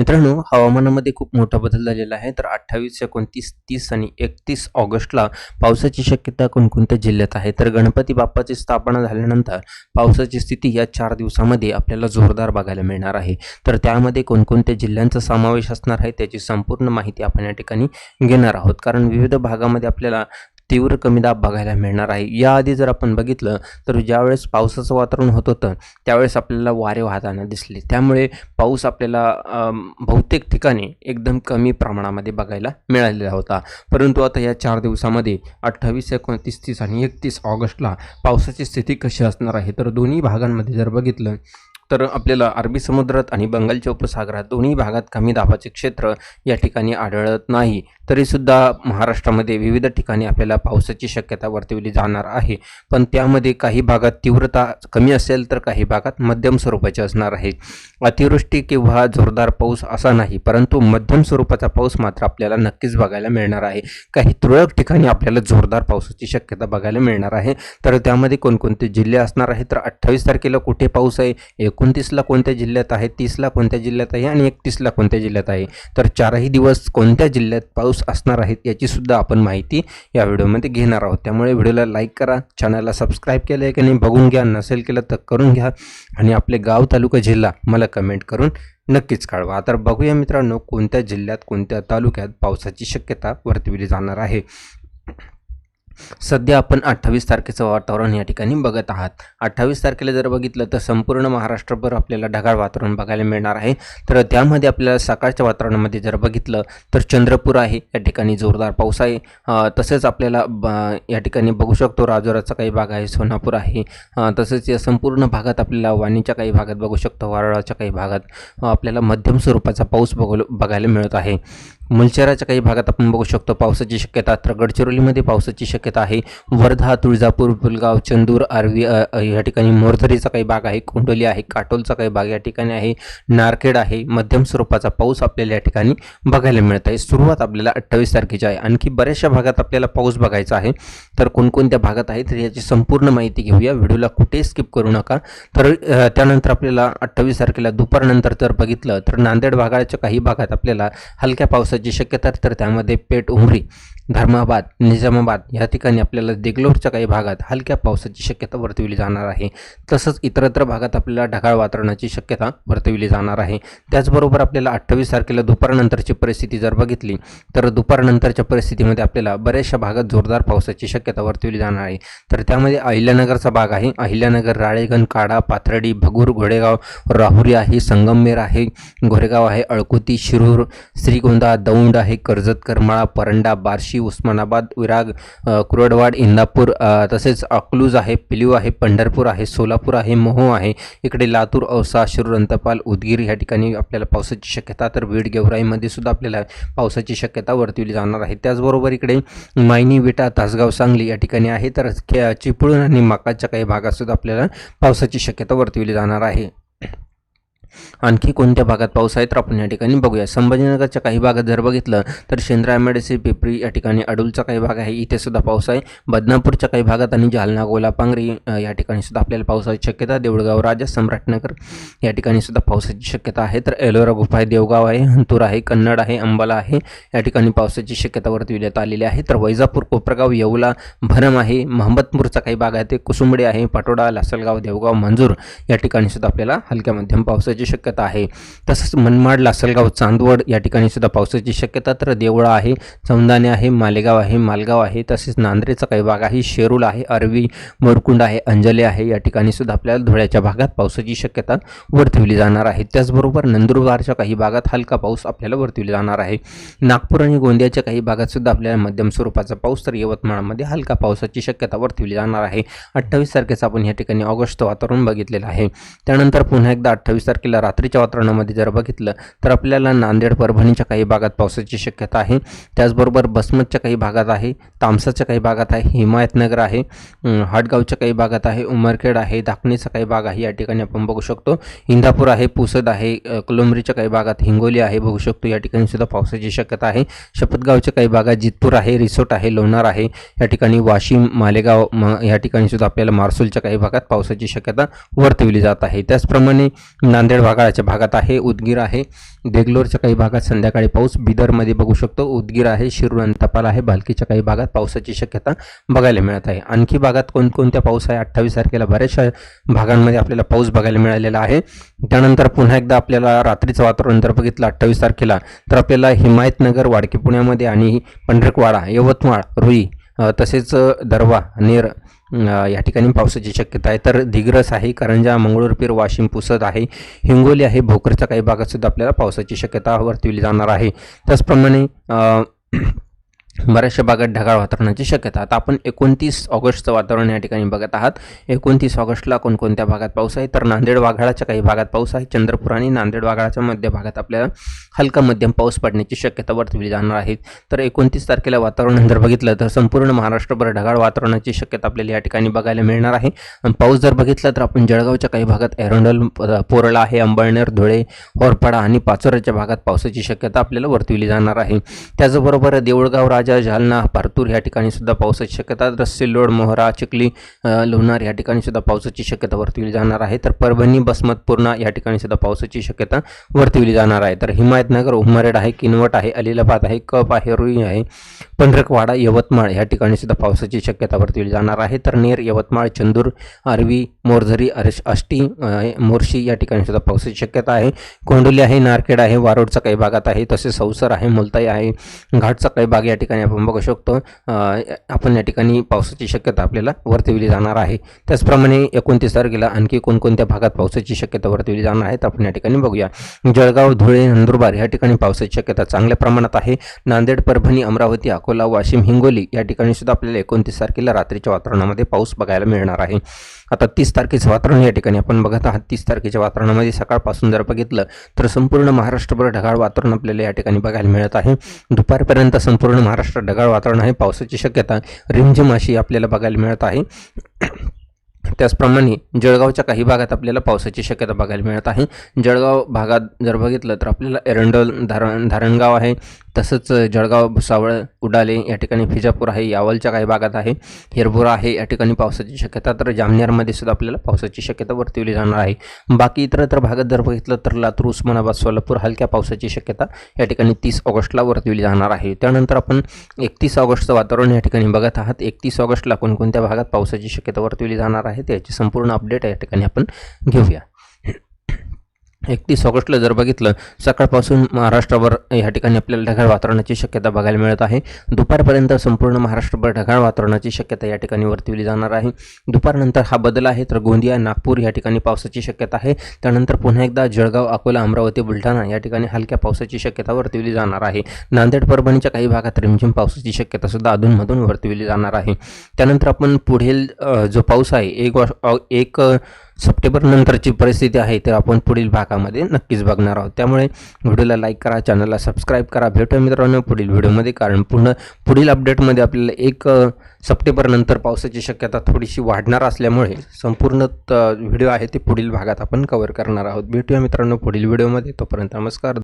मित्रांनो हवामानामध्ये खूप मोठा बदल झालेला आहे. तर अठ्ठावीस एकोणतीस तीस आणि एकतीस ऑगस्टला पावसाची शक्यता कोणकोणत्या जिल्ह्यात आहे? तर गणपती बाप्पाची स्थापना झाल्यानंतर पावसाची स्थिती या चार दिवसामध्ये आपल्याला जोरदार बघायला मिळणार आहे. तर त्यामध्ये कोणकोणत्या जिल्ह्यांचा समावेश असणार आहे त्याची संपूर्ण माहिती आपण या ठिकाणी घेणार आहोत. कारण विविध भागामध्ये आपल्याला तीव्र कमी दाब बघायला मिळणार आहे. याआधी जर आपण बघितलं तर ज्यावेळेस पावसाचं वातावरण होत होतं त्यावेळेस आपल्याला वारे वाहताना दिसले. त्यामुळे पाऊस आपल्याला बहुतेक ठिकाणी एकदम कमी प्रमाणामध्ये बघायला मिळालेला होता. परंतु आता या चार दिवसामध्ये अठ्ठावीस एकोणतीस तीस आणि एकतीस ऑगस्टला पावसाची स्थिती कशी असणार आहे? तर दोन्ही भागांमध्ये जर बघितलं तर आपल्याला अरबी समुद्रात आणि बंगालच्या उपसागरात दोन्ही भागात कमी दाबाचे क्षेत्र या ठिकाणी आढळत नाही. तरीसुद्धा महाराष्ट्रामध्ये विविध ठिकाणी आपल्याला पावसाची शक्यता वर्तवली जाणार आहे. पण त्यामध्ये काही भागात तीव्रता कमी असेल तर काही भागात मध्यम स्वरूपाची असणार आहे. अतिवृष्टी किंवा जोरदार पाऊस असा नाही परंतु मध्यम स्वरूपाचा पाऊस मात्र आपल्याला नक्कीच बघायला मिळणार आहे. काही तुरळक ठिकाणी आपल्याला जोरदार पावसाची शक्यता बघायला मिळणार आहे. तर त्यामध्ये कोणकोणते जिल्हे असणार आहे तर अठ्ठावीस तारखेला कुठे पाऊस आहे? एक एकोणतीसला कोणत्या जिल्ह्यात आहे? तीसला कोणत्या जिल्ह्यात आहे आणि एकतीसला कोणत्या जिल्ह्यात आहे? तर चारही दिवस कोणत्या जिल्ह्यात पाऊस असणार आहेत याचीसुद्धा आपण माहिती या व्हिडिओमध्ये घेणार आहोत. त्यामुळे व्हिडिओला लाईक करा चॅनलला सबस्क्राईब केलं आहे की नाही बघून घ्या नसेल केलं तर करून घ्या आणि आपले गाव तालुका जिल्हा मला कमेंट करून नक्कीच कळवा. तर बघूया मित्रांनो कोणत्या जिल्ह्यात कोणत्या तालुक्यात पावसाची शक्यता वर्तविली जाणार आहे. सध्या आपण अठ्ठावीस तारखेचं वातावरण या ठिकाणी बघत आहात. अठ्ठावीस तारखेला जर बघितलं तर संपूर्ण महाराष्ट्रभर आपल्याला ढगाळ वातावरण बघायला मिळणार आहे. तर त्यामध्ये आपल्याला सकाळच्या वातावरणामध्ये जर बघितलं तर चंद्रपूर आहे या ठिकाणी जोरदार पाऊस आहे. तसेच आपल्याला ब- या ठिकाणी बघू शकतो राजोराचा काही भाग आहे सोनापूर आहे. तसेच या संपूर्ण भागात आपल्याला वाणीच्या काही भागात बघू शकतो वारळाच्या काही भागात. आपल्याला मध्यम स्वरूपाचा पाऊस बघू बघायला मिळत आहे. मुलचेराच्या काही भागात आपण बघू शकतो पावसाची शक्यता तर गडचिरोलीमध्ये पावसाची शक्यता आहे. वर्धा तुळजापूर पुलगाव चंदूर आर्वी या ठिकाणी मोरधरीचा काही भाग आहे कोंडोली आहे काटोलचा काही भाग या ठिकाणी आहे नारखेड आहे मध्यम स्वरूपाचा पाऊस आपल्याला या ठिकाणी बघायला मिळत आहे. सुरुवात आपल्याला अठ्ठावीस तारखेची आहे. आणखी बऱ्याचशा भागात आपल्याला पाऊस बघायचा आहे. तर कोणकोणत्या भागात आहे तर याची संपूर्ण माहिती घेऊया. व्हिडिओला कुठेही स्किप करू नका. तर त्यानंतर आपल्याला अठ्ठावीस तारखेला दुपारनंतर जर बघितलं तर नांदेड भागाच्या काही भागात आपल्याला हलक्या पावसाची शक्यता तर त्यामध्ये पेठ उमरी धर्माबाद निजामाबाद या ठिकाणी आपल्याला देगलोरच्या काही भागात हलक्या पावसाची शक्यता वर्तविली जाणार आहे. तसंच इतरत्र भागात आपल्याला ढगाळ वातावरणाची शक्यता वर्तविली जाणार आहे. त्याचबरोबर आपल्याला अठ्ठावीस तारखेला दुपारनंतरची परिस्थिती जर बघितली तर दुपारनंतरच्या परिस्थितीमध्ये आपल्याला बऱ्याचशा भागात जोरदार पावसाची शक्यता वर्तवली जाणार आहे. तर त्यामध्ये अहिल्यानगरचा भाग आहे. अहिल्यानगर राळेगण काडा पाथर्डी भगूर घोडेगाव राहुरी आहे संगमनेर आहे घोरेगाव आहे अळकुती शिरूर श्रीगोंदा दौंड आहे कर्जत करमाळा परंडा बार्शी उस्मानाबाद विराग कुरडवाड इंदापूर तसेच अकलूज आहे पिलीव आहे पंढरपूर आहे सोलापूर आहे मोहो आहे. इकडे लातूर औसा शिरूर अंतपाल उदगीर या ठिकाणी आपल्याला पावसाची शक्यता तर बीड गेवराईमध्ये सुद्धा आपल्याला पावसाची शक्यता वर्तवली जाणार आहे. त्याचबरोबर इकडे मायनी विटा तासगाव सांगली या ठिकाणी आहे तर चिपळूण आणि माकाच्या काही भागात सुद्धा आपल्याला पावसाची शक्यता वर्तवली जाणार आहे. आणखी कोणत्या भागात पाऊस आहे तर आपण या ठिकाणी बघूया. संभाजीनगरच्या काही भागात जर बघितलं तर शेंद्रा एमआयडीसी पिपरी या ठिकाणी अडूलचा काही भाग आहे. इथे सुद्धा पाऊस आहे. बदनापूरच्या काही भागात आणि जालना गोला पांगरी या ठिकाणी सुद्धा आपल्याला पावसाची शक्यता देऊळगाव राजा सम्राटनगर या ठिकाणी सुद्धा पावसाची शक्यता आहे. तर एलोरा गुफा आहे देवगाव आहे हंतूर आहे कन्नड आहे अंबाला आहे या ठिकाणी पावसाची शक्यता वर्तविण्यात आलेली आहे. तर वैजापूर कोपरगाव येवला भरम आहे महम्मदपूरचा काही भाग आहे ते कुसुंबडी आहे पाटोडा लासलगाव देवगाव मंजूर या ठिकाणी सुद्धा आपल्याला हलक्या मध्यम पावसाची शक्यता आहे. तसंच मनमाड लासलगाव चांदवड या ठिकाणी सुद्धा पावसाची शक्यता तर देवळा आहे चौंदाने आहे मालेगाव आहे मालगाव आहे तसेच नांद्रेचा काही भाग आहे शेरूल आहे अरवी मोरकुंड आहे अंजले आहे या ठिकाणी सुद्धा आपल्याला धुळ्याच्या भागात पावसाची शक्यता वर्तवली जाणार आहे. त्याचबरोबर नंदुरबारच्या काही भागात हलका पाऊस आपल्याला वर्तवली जाणार आहे. नागपूर आणि गोंदियाच्या काही भागात सुद्धा आपल्याला मध्यम स्वरूपाचा पाऊस तर यवतमाळमध्ये हलका पावसाची शक्यता वर्तवली जाणार आहे. अठ्ठावीस तारखेचा आपण या ठिकाणी ऑगस्ट वातावरण बघितलेलं आहे. त्यानंतर पुन्हा एकदा अठ्ठावीस तारखेला रात्रीच्या वातावरणामध्ये जर बघितलं तर आपल्याला नांदेड परभणीच्या काही भागात पावसाची शक्यता आहे. त्याचबरोबर बसमतच्या काही भागात आहे तामसाच्या काही भागात आहे हिमायतनगर आहे हाटगावच्या काही भागात आहे उमरखेड आहे धाकणीचा काही भाग आहे या ठिकाणी आपण बघू शकतो. इंदापूर आहे पुसद आहे अ, कोलंबरीच्या काही भागात हिंगोली आहे बघू शकतो. या ठिकाणी सुद्धा पावसाची शक्यता आहे. शपथगावच्या काही भागात जितपूर आहे रिसोट आहे लोणार आहे या ठिकाणी वाशिम मालेगाव म या ठिकाणी सुद्धा आपल्याला मार्सूलच्या काही भागात पावसाची शक्यता वर्तवली जात आहे. त्याचप्रमाणे नांदेड नांदेड वाघाळाच्या भागात आहे उदगीर आहे. देगलोरच्या काही भागात संध्याकाळी पाऊस. बिदरमध्ये बघू शकतो उदगीर आहे शिरूर तपाल आहे. भालकीच्या काही भागात पावसाची शक्यता बघायला मिळत आहे. आणखी भागात कोणकोणत्या पाऊस आहे? अठ्ठावीस तारखेला बऱ्याचशा भागांमध्ये आपल्याला पाऊस बघायला मिळालेला आहे. त्यानंतर पुन्हा एकदा आपल्याला रात्रीचं वातावरण जर बघितलं अठ्ठावीस तारखेला तर आपल्याला हिमायतनगर वाडकी पुण्यामध्ये आणि पंढरकवाडा यवतमाळ रुई तसेच दरवा नेर या ठिकाणी पावसाची शक्यता आहे. तर दिग्रस आहे करंजा मंगळूरपीर वाशिम पुसद आहे हिंगोली आहे भोकरच्या काही भागात सुद्धा आपल्याला पावसाची शक्यता वर्तवली जाणार आहे. त्याचप्रमाणे बऱ्याचशा भागात ढगाळ वातावरणाची शक्यता. आता आपण एकोणतीस ऑगस्टचं वातावरण या ठिकाणी बघत आहात. एकोणतीस ऑगस्टला कोणकोणत्या भागात पाऊस आहे? तर नांदेड वाघाळाच्या काही भागात पाऊस आहे. चंद्रपूर आणि नांदेड वाघाळाच्या मध्य भागात आपल्याला हलका मध्यम पाऊस पडण्याची शक्यता वर्तवली जाणार आहे. तर एकोणतीस तारखेला वातावरण जर बघितलं तर संपूर्ण महाराष्ट्रभर ढगाळ वातावरणाची शक्यता आपल्याला या ठिकाणी बघायला मिळणार आहे. आणि पाऊस जर बघितला तर आपण जळगावच्या काही भागात एरोंडल पोरळा आहे अंबळनेर धुळे होरपाडा आणि पाचोऱ्याच्या भागात पावसाची शक्यता आपल्याला वर्तवली जाणार आहे. त्याचबरोबर देऊळगाव राजा जालना पारतूर या ठिकाणी सुद्धा पावसाची शक्यता तर सिल्लोड मोहरा चिखली लोणार या ठिकाणी सुद्धा पावसाची शक्यता वर्तवली जाणार आहे. तर परभणी बसमत पूर्णा या ठिकाणी सुद्धा पावसाची शक्यता वर्तवली जाणार आहे. तर हिमायतनगर उमरेड आहे किनवट आहे अलिलाबाद आहे कप आहे रुई आहे पंढरकवाडा यवतमाळ या ठिकाणी सुद्धा पावसाची शक्यता वर्तवली जाणार आहे. तर नेर यवतमाळ चंदूर आरवी मोरझरी अरश आष्टी मोर्शी या ठिकाणी सुद्धा पावसाची शक्यता आहे. कोंडोली आहे नारखेड आहे वारोडचा काही भागात आहे. तसेच सौसर आहे मुलताई आहे घाटचा काही भाग या ठिकाणी ठिकाणी आपण बघू शकतो आपण या ठिकाणी पावसाची शक्यता आपल्याला वर्तवली जाणार आहे. त्याचप्रमाणे एकोणतीस तारखेला आणखी कोणकोणत्या भागात पावसाची शक्यता वर्तवली जाणार आहे आपण या ठिकाणी बघूया. जळगाव धुळे नंदुरबार या ठिकाणी पावसाची शक्यता चांगल्या प्रमाणात आहे. नांदेड परभणी अमरावती अकोला वाशिम हिंगोली या ठिकाणी सुद्धा आपल्याला एकोणतीस तारखेला रात्रीच्या वातावरणामध्ये पाऊस बघायला मिळणार आहे. आता तीस तारखेचं वातावरण या ठिकाणी आपण बघत आहात. तीस तारखेच्या वातावरणामध्ये सकाळपासून जर बघितलं तर संपूर्ण महाराष्ट्रभर ढगाळ वातावरण आपल्याला या ठिकाणी बघायला मिळत आहे. दुपारपर्यंत संपूर्ण महाराष्ट्र ढगाळ वातावरण आहे पावसाची शक्यता रिमझिम अशी आपल्याला बघायला मिळत आहे. त्याचप्रमाणे जळगावच्या काही भागात आपल्याला पावसाची शक्यता बघायला मिळत आहे. जळगाव भागात जर बघितलं तर आपल्याला एरंडोल धारण धारणगाव आहे. तसंच जळगाव भुसावळ उडाले या ठिकाणी फिजापूर आहे यावलच्या काही भागात आहे हिरबुरा आहे या ठिकाणी पावसाची शक्यता तर जामनेरमध्ये सुद्धा आपल्याला पावसाची शक्यता वर्तवली जाणार आहे. बाकी इतरत्र भागात जर बघितलं तर लातूर उस्मानाबाद सोलापूर हलक्या पावसाची शक्यता या ठिकाणी तीस ऑगस्टला वर्तवली जाणार आहे. त्यानंतर आपण एकतीस ऑगस्टचं वातावरण या ठिकाणी बघत आहात. एकतीस ऑगस्टला कोणकोणत्या भागात पावसाची शक्यता वर्तवली जाणार आहे त्याची संपूर्ण अपडेट या ठिकाणी आपण घेऊया. एकतीस ऑगस्टला जर बघितलं सकाळपासून महाराष्ट्रावर या ठिकाणी आपल्याला ढगाळ वातावरणाची शक्यता बघायला मिळत आहे. दुपारपर्यंत संपूर्ण महाराष्ट्रभर ढगाळ वातावरणाची शक्यता या ठिकाणी वर्तवली जाणार आहे. दुपारनंतर हा बदल आहे तर गोंदिया नागपूर या ठिकाणी पावसाची शक्यता आहे. त्यानंतर पुन्हा एकदा जळगाव अकोला अमरावती बुलढाणा या ठिकाणी हलक्या पावसाची शक्यता वर्तवली जाणार आहे. नांदेड परभणीच्या काही भागात रिमझिम पावसाची शक्यता सुद्धा अधूनमधून वर्तवली जाणार आहे. त्यानंतर आपण पुढील जो पाऊस आहे एक एक अ, सप्टेंबर नंतरची परिस्थिती आहे तर आपण पुढील भागामध्ये नक्कीच बघणार आहोत. त्यामुळे व्हिडिओला लाईक करा चॅनलला सबस्क्राईब करा भेटूया मित्रांनो पुढील व्हिडिओमध्ये. कारण पुन्हा पुढील अपडेटमध्ये आपल्याला एक अ, सप्टेंबर नंतर पावसाची शक्यता थोडीशी वाढणार असल्यामुळे संपूर्ण त- व्हिडिओ आहे ते पुढील भागात आपण कव्हर करणार आहोत. भेटूया मित्रांनो पुढील व्हिडिओमध्ये. तोपर्यंत नमस्कार.